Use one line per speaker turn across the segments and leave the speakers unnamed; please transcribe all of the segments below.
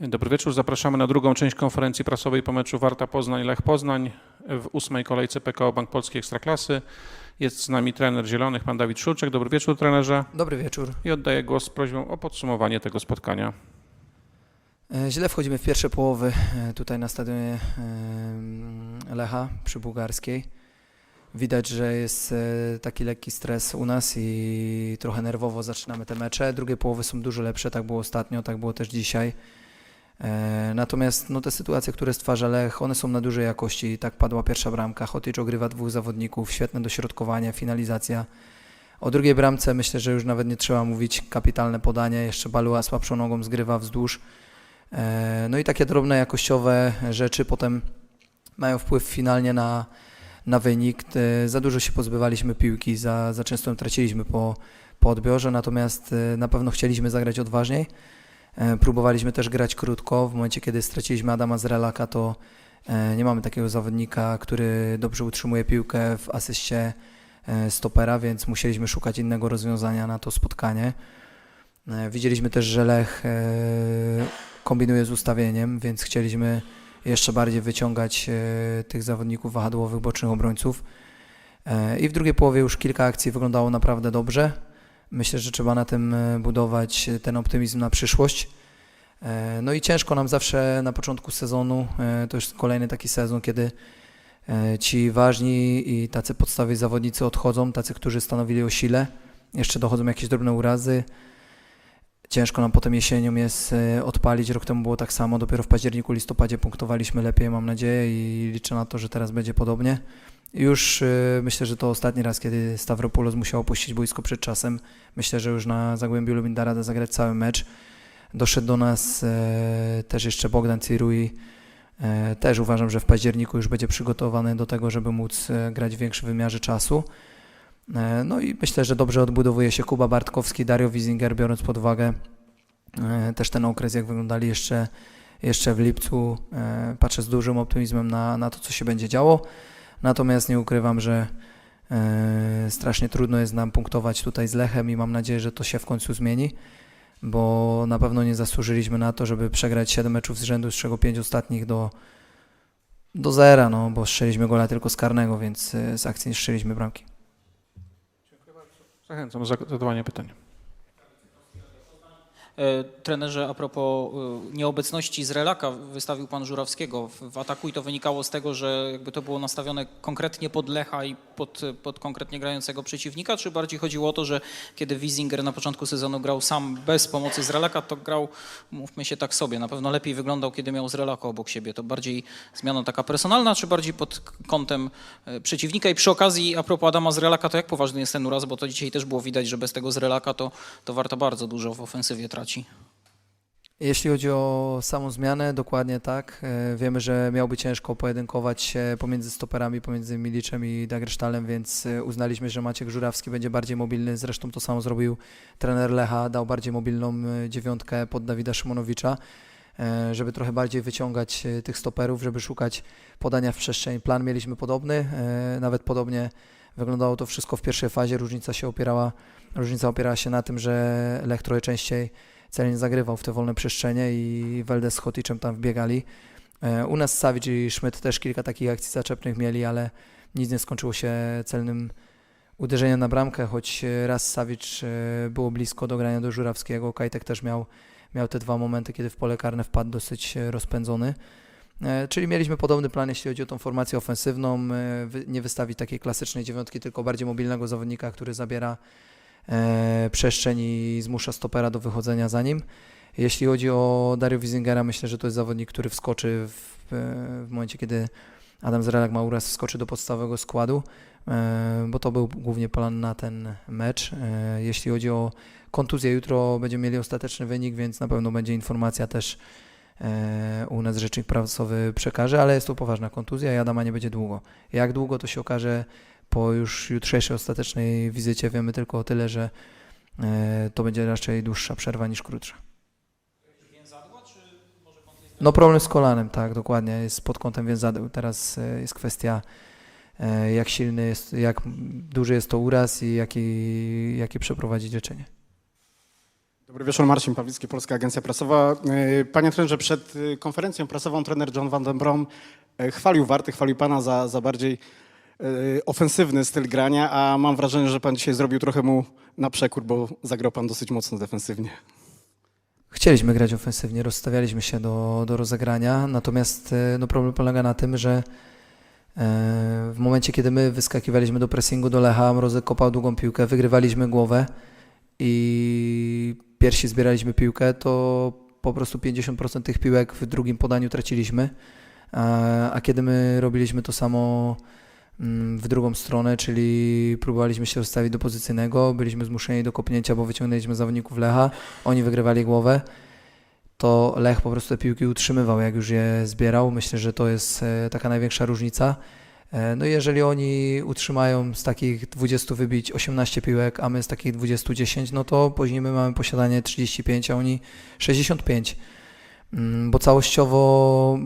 Dobry wieczór. Zapraszamy na drugą część konferencji prasowej po meczu Warta Poznań Lech Poznań w ósmej kolejce PKO Bank Polski Ekstraklasy. Jest z nami trener Zielonych, pan Dawid Szulczek. Dobry wieczór trenerze.
Dobry wieczór.
I oddaję głos z prośbą o podsumowanie tego spotkania.
E, Źle wchodzimy w pierwsze połowy e, tutaj na stadionie e, Lecha przy Bułgarskiej. Widać, że jest taki lekki stres u nas i trochę nerwowo zaczynamy te mecze. Drugie połowy są dużo lepsze, tak było ostatnio, tak było też dzisiaj. E, Natomiast no, te sytuacje, które stwarza Lech, one są na dużej jakości. Tak padła pierwsza bramka, Hotic ogrywa dwóch zawodników, świetne dośrodkowanie, finalizacja. O drugiej bramce myślę, że już nawet nie trzeba mówić, kapitalne podanie, jeszcze Balua słabszą nogą zgrywa wzdłuż. E, No i takie drobne jakościowe rzeczy potem mają wpływ finalnie na, na wynik. E, Za dużo się pozbywaliśmy piłki, za, za często traciliśmy po, po odbiorze, natomiast na pewno chcieliśmy zagrać odważniej. E, Próbowaliśmy też grać krótko. W momencie, kiedy straciliśmy Adama Zrelaka, to e, nie mamy takiego zawodnika, który dobrze utrzymuje piłkę w asyście e, stopera, więc musieliśmy szukać innego rozwiązania na to spotkanie. Widzieliśmy też, że Lech kombinuje z ustawieniem, więc chcieliśmy jeszcze bardziej wyciągać tych zawodników wahadłowych, bocznych obrońców. I w drugiej połowie już kilka akcji wyglądało naprawdę dobrze. Myślę, że trzeba na tym e, budować e, ten optymizm na przyszłość. E, No i ciężko nam zawsze na początku sezonu, to już kolejny taki sezon, kiedy ci ważni i tacy podstawowi zawodnicy odchodzą, tacy, którzy stanowili o sile. Jeszcze dochodzą jakieś drobne urazy. Ciężko nam potem jesienią jest e, odpalić. Rok temu było tak samo. Dopiero w październiku, listopadzie punktowaliśmy lepiej, mam nadzieję, i liczę na to, że teraz będzie podobnie. Już e, myślę, że to ostatni raz, kiedy Stavropoulos musiał opuścić boisko przed czasem. Myślę, że już na Zagłębiu Lubin da radę zagrać cały mecz. Doszedł do nas e, też jeszcze Bogdan Cirui. Też uważam, że w październiku już będzie przygotowany do tego, żeby móc grać w większym wymiarze czasu. E, No i myślę, że dobrze odbudowuje się Kuba Bartkowski, Dario Wiesinger, biorąc pod uwagę e, też ten okres, jak wyglądali jeszcze, jeszcze w lipcu. E, Patrzę z dużym optymizmem na, na to, co się będzie działo. Natomiast nie ukrywam, że strasznie trudno jest nam punktować tutaj z Lechem i mam nadzieję, że to się w końcu zmieni, bo na pewno nie zasłużyliśmy na to, żeby przegrać 7 meczów z rzędu, z czego 5 ostatnich do, do zera, no, bo strzeliśmy gola tylko z karnego, więc z akcji nie strzeliśmy bramki.
Zachęcam do zadawania pytań.
E, Trenerze, a propos e, nieobecności z relaka, wystawił pan Żurawskiego w, ataku i to wynikało z tego, że jakby to było nastawione konkretnie pod Lecha i pod, pod konkretnie grającego przeciwnika, czy bardziej chodziło o to, że kiedy Wiesinger na początku sezonu grał sam bez pomocy z relaka, to grał, mówmy się tak sobie, na pewno lepiej wyglądał, kiedy miał z relaka obok siebie. To bardziej zmiana taka personalna, czy bardziej pod kątem e, przeciwnika? I przy okazji, a propos Adama z relaka, to jak poważny jest ten uraz, bo to dzisiaj też było widać, że bez tego z relaka to, to Warta bardzo dużo w ofensywie traci.
Jeśli chodzi o samą zmianę, dokładnie tak. E, Wiemy, że miałby ciężko pojedynkować się pomiędzy stoperami, pomiędzy Miliczem i Dagersztalem, więc e, uznaliśmy, że Maciek Żurawski będzie bardziej mobilny. Zresztą to samo zrobił trener Lecha, dał bardziej mobilną e, dziewiątkę pod Dawida Szymonowicza, żeby trochę bardziej wyciągać tych stoperów, żeby szukać podania w przestrzeń. Plan mieliśmy podobny, nawet podobnie wyglądało to wszystko w pierwszej fazie. Różnica się opierała, różnica opierała się na tym, że Lech trochę częściej celnie zagrywał w te wolne przestrzenie i Weldes z Hoticzem tam wbiegali. E, U nas Savic i Schmidt też kilka takich akcji zaczepnych mieli, ale nic nie skończyło się celnym uderzeniem na bramkę, choć raz Savic e, było blisko do grania do Żurawskiego. Kajtek też miał, miał te dwa momenty, kiedy w pole karne wpadł dosyć e, rozpędzony. Czyli mieliśmy podobny plan, jeśli chodzi o tą formację ofensywną. Nie wystawić takiej klasycznej dziewiątki, tylko bardziej mobilnego zawodnika, który zabiera e, przestrzeń i zmusza stopera do wychodzenia za nim. Jeśli chodzi o Dario Wiesingera, myślę, że to jest zawodnik, który wskoczy w, e, w momencie, kiedy Adam Zrelak ma uraz, wskoczy do podstawowego składu, e, bo to był głównie plan na ten mecz. Jeśli chodzi o kontuzję, jutro będziemy mieli ostateczny wynik, więc na pewno będzie informacja też u nas rzecznik prasowy przekaże, ale jest to poważna kontuzja i Adama nie będzie długo. Jak długo to się okaże po już jutrzejszej ostatecznej wizycie, wiemy tylko o tyle, że e, to będzie raczej dłuższa przerwa niż krótsza. No problem z kolanem, tak, dokładnie, jest pod kątem więzadeł. Teraz e, jest kwestia e, jak silny jest, jak duży jest to uraz i jaki, jakie przeprowadzić leczenie.
Dobry wieczór, Marcin Pawlicki, Polska Agencja Prasowa. Panie trenerze, przed konferencją prasową trener John van den Brom chwalił Warty, chwalił Pana za, za bardziej ofensywny styl grania, a mam wrażenie, że Pan dzisiaj zrobił trochę mu na przekór, bo zagrał Pan dosyć mocno defensywnie.
Chcieliśmy grać ofensywnie, rozstawialiśmy się do, do rozegrania, natomiast e, no, problem polega na tym, że e, w momencie, kiedy my wyskakiwaliśmy do pressingu do Lecha, Mrozek kopał długą piłkę, wygrywaliśmy głowę i pierwsi zbieraliśmy piłkę, to po prostu 50% tych piłek w drugim podaniu traciliśmy, a, kiedy my robiliśmy to samo w drugą stronę, czyli próbowaliśmy się rozstawić do pozycyjnego, byliśmy zmuszeni do kopnięcia, bo wyciągnęliśmy zawodników Lecha, oni wygrywali głowę, to Lech po prostu te piłki utrzymywał, jak już je zbierał. Myślę, że to jest e, taka największa różnica. E, No jeżeli oni utrzymają z takich 20 wybić 18 piłek, a my z takich 20 10, no to później my mamy posiadanie 35, a oni 65. Mm, Bo całościowo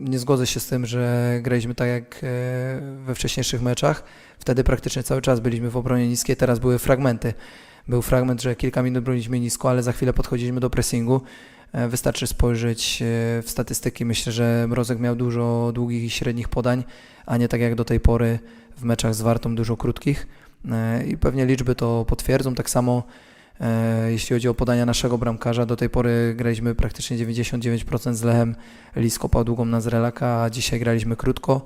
nie zgodzę się z tym, że graliśmy tak jak e, we wcześniejszych meczach. Wtedy praktycznie cały czas byliśmy w obronie niskiej, teraz były fragmenty. Był fragment, że kilka minut broniliśmy nisko, ale za chwilę podchodziliśmy do pressingu. E, Wystarczy spojrzeć e, w statystyki. Myślę, że Mrozek miał dużo długich i średnich podań, a nie tak jak do tej pory w meczach z Wartą dużo krótkich. I pewnie liczby to potwierdzą. Tak samo jeśli chodzi o podania naszego bramkarza, do tej pory graliśmy praktycznie 99% z Lechem. Lis kopał długą na Zrelaka, a dzisiaj graliśmy krótko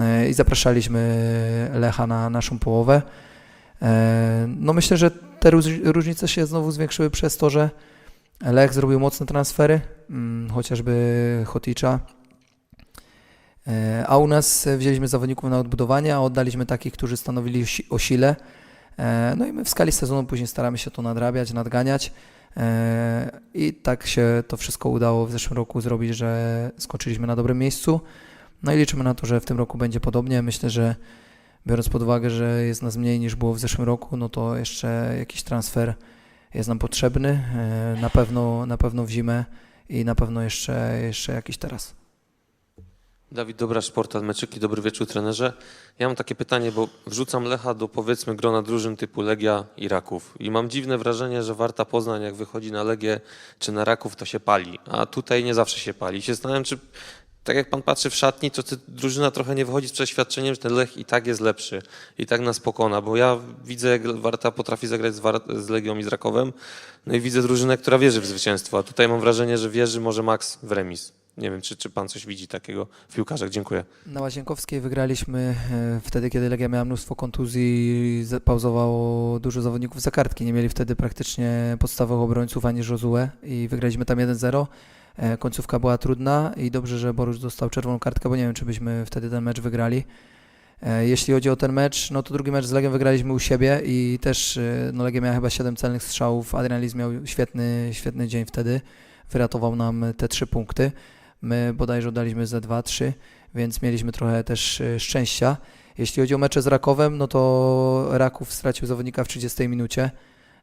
e, i zapraszaliśmy Lecha na naszą połowę. E, No myślę, że te róż- różnice się znowu zwiększyły przez to, że Lech zrobił mocne transfery, mm, chociażby Hoticza. E, A u nas e, wzięliśmy zawodników na odbudowanie, a oddaliśmy takich, którzy stanowili o sile. E, No i my w skali sezonu później staramy się to nadrabiać, nadganiać. E, I tak się to wszystko udało w zeszłym roku zrobić, że skończyliśmy na dobrym miejscu. No i liczymy na to, że w tym roku będzie podobnie. Myślę, że biorąc pod uwagę, że jest nas mniej niż było w zeszłym roku, no to jeszcze jakiś transfer jest nam potrzebny. e, Na pewno, na pewno w zimę i na pewno jeszcze, jeszcze jakiś teraz.
Dawid Dobrasz, portal Meczyki. Dobry wieczór, trenerze. Ja mam takie pytanie, bo wrzucam Lecha do powiedzmy grona drużyn typu Legia i Raków. I mam dziwne wrażenie, że Warta Poznań jak wychodzi na Legię czy na Raków, to się pali. A tutaj nie zawsze się pali. I się zastanawiam, czy tak jak pan patrzy w szatni, to drużyna trochę nie wychodzi z przeświadczeniem, że ten Lech i tak jest lepszy. I tak nas pokona. Bo ja widzę, jak Warta potrafi zagrać z, z Legią i z Rakowem. No i widzę drużynę, która wierzy w zwycięstwo. A tutaj mam wrażenie, że wierzy może Max w remis. Nie wiem, czy, czy pan coś widzi takiego w piłkarzach. Dziękuję.
Na Łazienkowskiej wygraliśmy e, wtedy, kiedy Legia miała mnóstwo kontuzji, pauzowało dużo zawodników za kartki. Nie mieli wtedy praktycznie podstawowych obrońców ani Josue i wygraliśmy tam 1-0. E, Końcówka była trudna i dobrze, że Borusz dostał czerwoną kartkę, bo nie wiem, czy byśmy wtedy ten mecz wygrali. E, Jeśli chodzi o ten mecz, no to drugi mecz z Legią wygraliśmy u siebie i też no Legia miała chyba 7 celnych strzałów. Adrian Lis miał świetny, świetny dzień wtedy. Wyratował nam te trzy punkty. My bodajże oddaliśmy ze 2-3, więc mieliśmy trochę też e, szczęścia. Jeśli chodzi o mecze z Rakowem, no to Raków stracił zawodnika w 30 minucie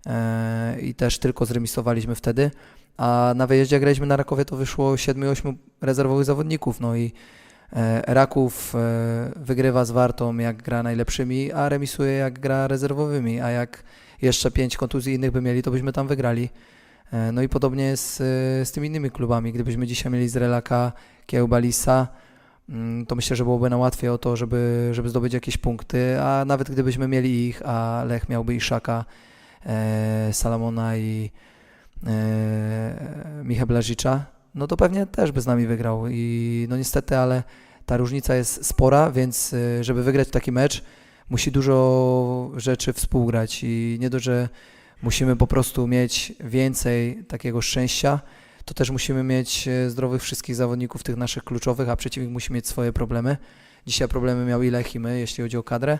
e, i też tylko zremisowaliśmy wtedy. A na wyjeździe graliśmy na Rakowie, to wyszło 7-8 rezerwowych zawodników. No i e, Raków wygrywa z Wartą, jak gra najlepszymi, a remisuje, jak gra rezerwowymi. A jak jeszcze pięć kontuzji innych by mieli, to byśmy tam wygrali. E, No i podobnie jest z tymi innymi klubami. Gdybyśmy dzisiaj mieli z Relaka, Kiełba, Lisa, mm, to myślę, że byłoby nam łatwiej o to, żeby, żeby zdobyć jakieś punkty, a nawet gdybyśmy mieli ich, a Lech miałby Iszaka, e, Salamona i e, Michał Blażicza, no to pewnie też by z nami wygrał i no niestety, ale ta różnica jest spora, więc e, żeby wygrać taki mecz, musi dużo rzeczy współgrać i nie dość, że musimy po prostu mieć więcej takiego szczęścia, to też musimy mieć e, zdrowych wszystkich zawodników, tych naszych kluczowych, a przeciwnik musi mieć swoje problemy. Dzisiaj problemy miał i Lech i my, jeśli chodzi o kadrę.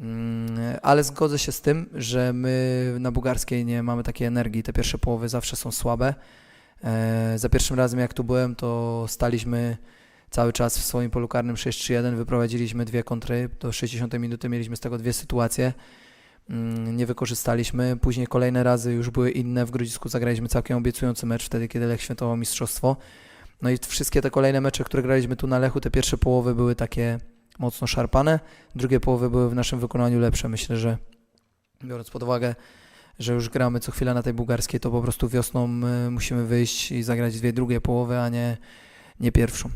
Mm, Ale zgodzę się z tym, że my na bułgarskiej nie mamy takiej energii. Te pierwsze połowy zawsze są słabe. E, Za pierwszym razem, jak tu byłem, to staliśmy cały czas w swoim polu karnym 6-3-1, wyprowadziliśmy dwie kontry. Do 60 minuty mieliśmy z tego dwie sytuacje. Mm, Nie wykorzystaliśmy. Później kolejne razy już były inne. W Grodzisku zagraliśmy całkiem obiecujący mecz, wtedy kiedy Lech świętował mistrzostwo. No i wszystkie te kolejne mecze, które graliśmy tu na Lechu, te pierwsze połowy były takie mocno szarpane, drugie połowy były w naszym wykonaniu lepsze. Myślę, że biorąc pod uwagę, że już gramy co chwila na tej bułgarskiej, to po prostu wiosną y, musimy wyjść i zagrać dwie drugie połowy, a nie, nie pierwszą.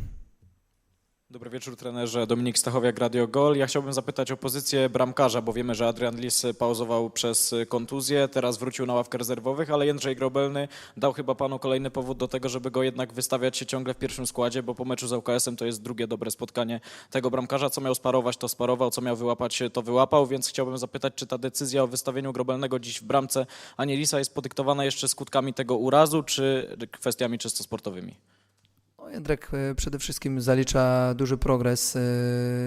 Dobry wieczór trenerze, Dominik Stachowiak, Radio Gol. Ja chciałbym zapytać o pozycję bramkarza, bo wiemy, że Adrian Lis pauzował przez kontuzję, teraz wrócił na ławkę rezerwowych, ale Jędrzej Grobelny dał chyba panu kolejny powód do tego, żeby go jednak wystawiać się ciągle w pierwszym składzie, bo po meczu z ŁKS-em to jest drugie dobre spotkanie tego bramkarza. Co miał sparować, to sparował, co miał wyłapać, to wyłapał, więc chciałbym zapytać, czy ta decyzja o wystawieniu Grobelnego dziś w bramce, a nie Lisa jest podyktowana jeszcze skutkami tego urazu, czy kwestiami czysto sportowymi?
Jędrek e, przede wszystkim zalicza duży progres. e,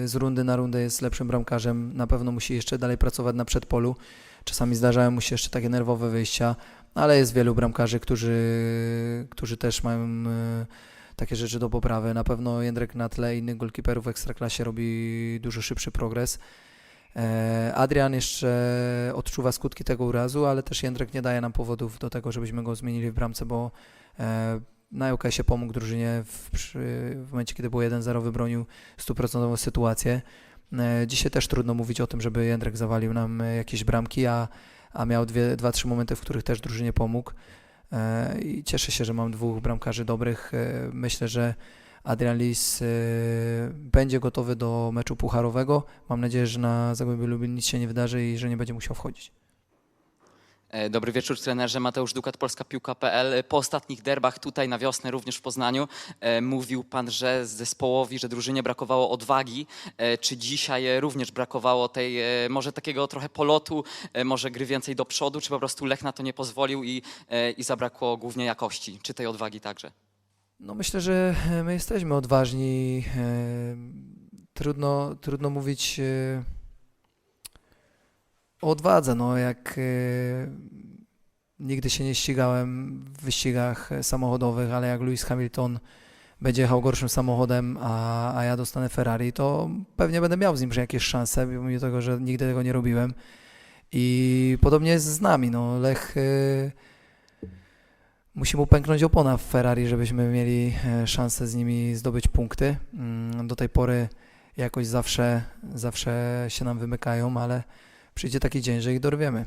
Z rundy na rundę jest lepszym bramkarzem. Na pewno musi jeszcze dalej pracować na przedpolu. Czasami zdarzają mu się jeszcze takie nerwowe wyjścia, ale jest wielu bramkarzy, którzy, którzy też mają e, takie rzeczy do poprawy. Na pewno Jędrek na tle innych golkiperów w Ekstraklasie robi dużo szybszy progres. Adrian jeszcze odczuwa skutki tego urazu, ale też Jędrek nie daje nam powodów do tego, żebyśmy go zmienili w bramce, bo na UKS-ie pomógł drużynie w, przy, w momencie, kiedy było 1-0, wybronił stuprocentową sytuację. E, Dzisiaj też trudno mówić o tym, żeby Jędrek zawalił nam e, jakieś bramki, a, a miał dwie, dwa, trzy momenty, w których też drużynie pomógł. E, I cieszę się, że mam dwóch bramkarzy dobrych. Myślę, że Adrian Lis będzie gotowy do meczu pucharowego. Mam nadzieję, że na Zagłębiu Lubin nic się nie wydarzy i że nie będzie musiał wchodzić.
E, Dobry wieczór trenerze, Mateusz Dukat, Polska Piłka.pl. Po ostatnich derbach tutaj na wiosnę, również w Poznaniu, e, mówił Pan, że zespołowi, że drużynie brakowało odwagi. E, Czy dzisiaj e, również brakowało tej, e, może takiego trochę polotu, e, może gry więcej do przodu, czy po prostu Lech na to nie pozwolił i, e, i zabrakło głównie jakości, czy tej odwagi także?
No myślę, że e, my jesteśmy odważni. e, Trudno, trudno mówić e, odwadze. No, jak e, nigdy się nie ścigałem w wyścigach samochodowych, ale jak Lewis Hamilton będzie jechał gorszym samochodem, a, a ja dostanę Ferrari, to pewnie będę miał z nim jakieś szanse, mimo tego, że nigdy tego nie robiłem. I podobnie jest z nami. No, Lech e, musi mu pęknąć opona w Ferrari, żebyśmy mieli e, szansę z nimi zdobyć punkty. Mm, Do tej pory jakoś zawsze, zawsze się nam wymykają, ale przyjdzie taki dzień, że ich dorwiemy.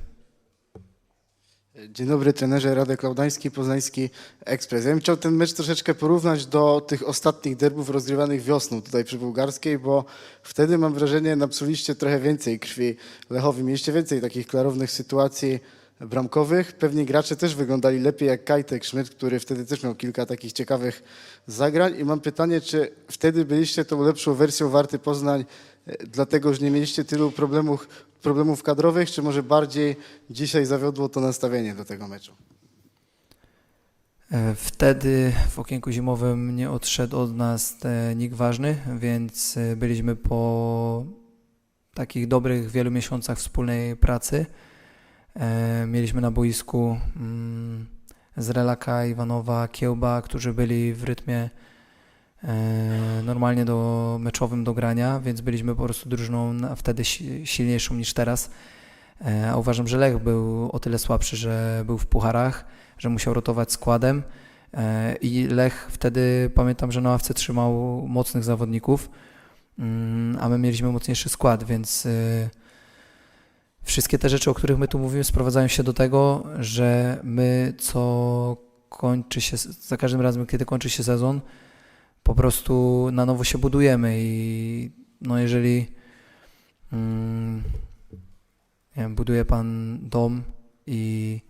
Dzień dobry, trenerze Radek Laudański, Poznański Ekspres. Ja bym chciał ten mecz troszeczkę porównać do tych ostatnich derbów rozgrywanych wiosną tutaj przy Bułgarskiej, bo wtedy mam wrażenie, napsuliście trochę więcej krwi Lechowi. Mieliście więcej takich klarownych sytuacji bramkowych. Pewnie gracze też wyglądali lepiej jak Kajtek Szmyt, który wtedy też miał kilka takich ciekawych zagrań. I mam pytanie, czy wtedy byliście tą lepszą wersją Warty Poznań, dlatego że nie mieliście tylu problemów, problemów kadrowych, czy może bardziej dzisiaj zawiodło to nastawienie do tego meczu?
E, Wtedy w okienku zimowym nie odszedł od nas e, nikt ważny, więc e, byliśmy po takich dobrych wielu miesiącach wspólnej pracy. E, Mieliśmy na boisku mm, Zrelaka, Iwanowa, Kiełba, którzy byli w rytmie e, normalnie do meczowym do grania, więc byliśmy po prostu drużyną wtedy si- silniejszą niż teraz. E, A uważam, że Lech był o tyle słabszy, że był w pucharach, że musiał rotować składem e, i Lech wtedy pamiętam, że na ławce trzymał mocnych zawodników, mm, a my mieliśmy mocniejszy skład, więc e, wszystkie te rzeczy, o których my tu mówimy, sprowadzają się do tego, że my co kończy się, za każdym razem, kiedy kończy się sezon, po prostu na nowo się budujemy i no jeżeli mm, wiem, buduje pan dom i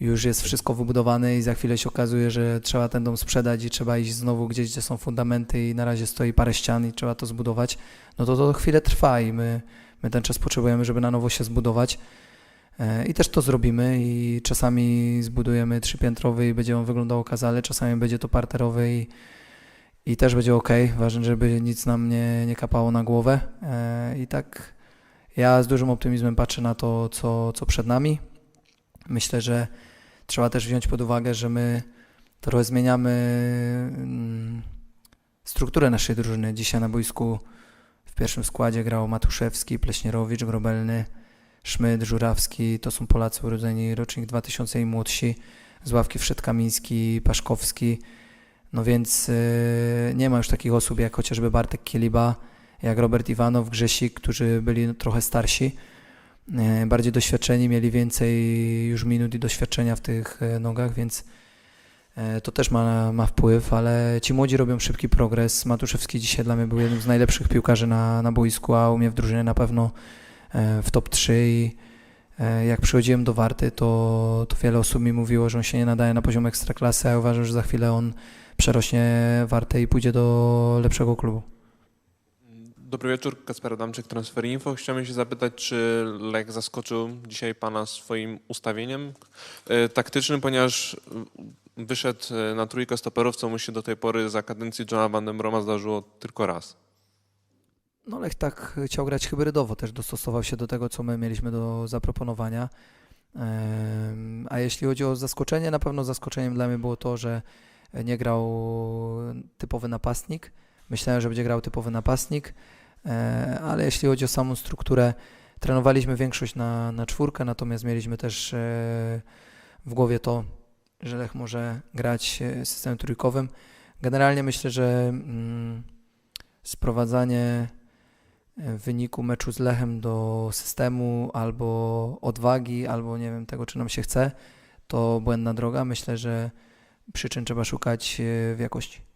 już jest wszystko wybudowane i za chwilę się okazuje, że trzeba ten dom sprzedać i trzeba iść znowu gdzieś, gdzie są fundamenty i na razie stoi parę ścian i trzeba to zbudować, no to to chwilę trwa i my, my ten czas potrzebujemy, żeby na nowo się zbudować. E, I też to zrobimy i czasami zbudujemy trzypiętrowy i będzie on wyglądał okazale, czasami będzie to parterowy i, i też będzie ok. Ważne, żeby nic nam nie, nie kapało na głowę. E, I tak ja z dużym optymizmem patrzę na to, co, co przed nami. Myślę, że trzeba też wziąć pod uwagę, że my trochę zmieniamy mm, strukturę naszej drużyny. Dzisiaj na boisku w pierwszym składzie grał Matuszewski, Pleśnierowicz, Grobelny, Szmyt, Żurawski. To są Polacy urodzeni rocznik 2000 i młodsi. Z ławki wszedł Kamiński, Paszkowski. No więc yy, nie ma już takich osób jak chociażby Bartek Kieliba, jak Robert Iwanow, Grzesik, którzy byli trochę starsi. e, bardziej doświadczeni, mieli więcej już minut i doświadczenia w tych e, nogach, więc e, to też ma, ma wpływ, ale ci młodzi robią szybki progres. Matuszewski dzisiaj dla mnie był jednym z najlepszych piłkarzy na, na boisku, a u mnie w drużynie na pewno e, w top 3 i e, jak przychodziłem do Warty, to, to wiele osób mi mówiło, że on się nie nadaje na poziom ekstraklasy, a ja uważam, że za chwilę on przerośnie Wartę i pójdzie do lepszego klubu.
Dobry wieczór, Kasper Adamczyk, Transfer Info. Chciałbym się zapytać, czy Lech zaskoczył dzisiaj Pana swoim ustawieniem e, taktycznym, ponieważ wyszedł e, na trójkę stoperów, co mu się do tej pory za kadencji Johna Van den Broma zdarzyło tylko raz.
No Lech tak chciał grać hybrydowo, też dostosował się do tego, co my mieliśmy do zaproponowania. A jeśli chodzi o zaskoczenie, na pewno zaskoczeniem dla mnie było to, że nie grał typowy napastnik. Myślałem, że będzie grał typowy napastnik, e, ale jeśli chodzi o samą strukturę, trenowaliśmy większość na, na czwórkę, natomiast mieliśmy też e, w głowie to, że Lech może grać e, systemem trójkowym. Generalnie myślę, że mm, sprowadzanie wyniku meczu z Lechem do systemu albo odwagi, albo nie wiem tego, czy nam się chce, to błędna droga. Myślę, że przyczyn trzeba szukać e, w jakości.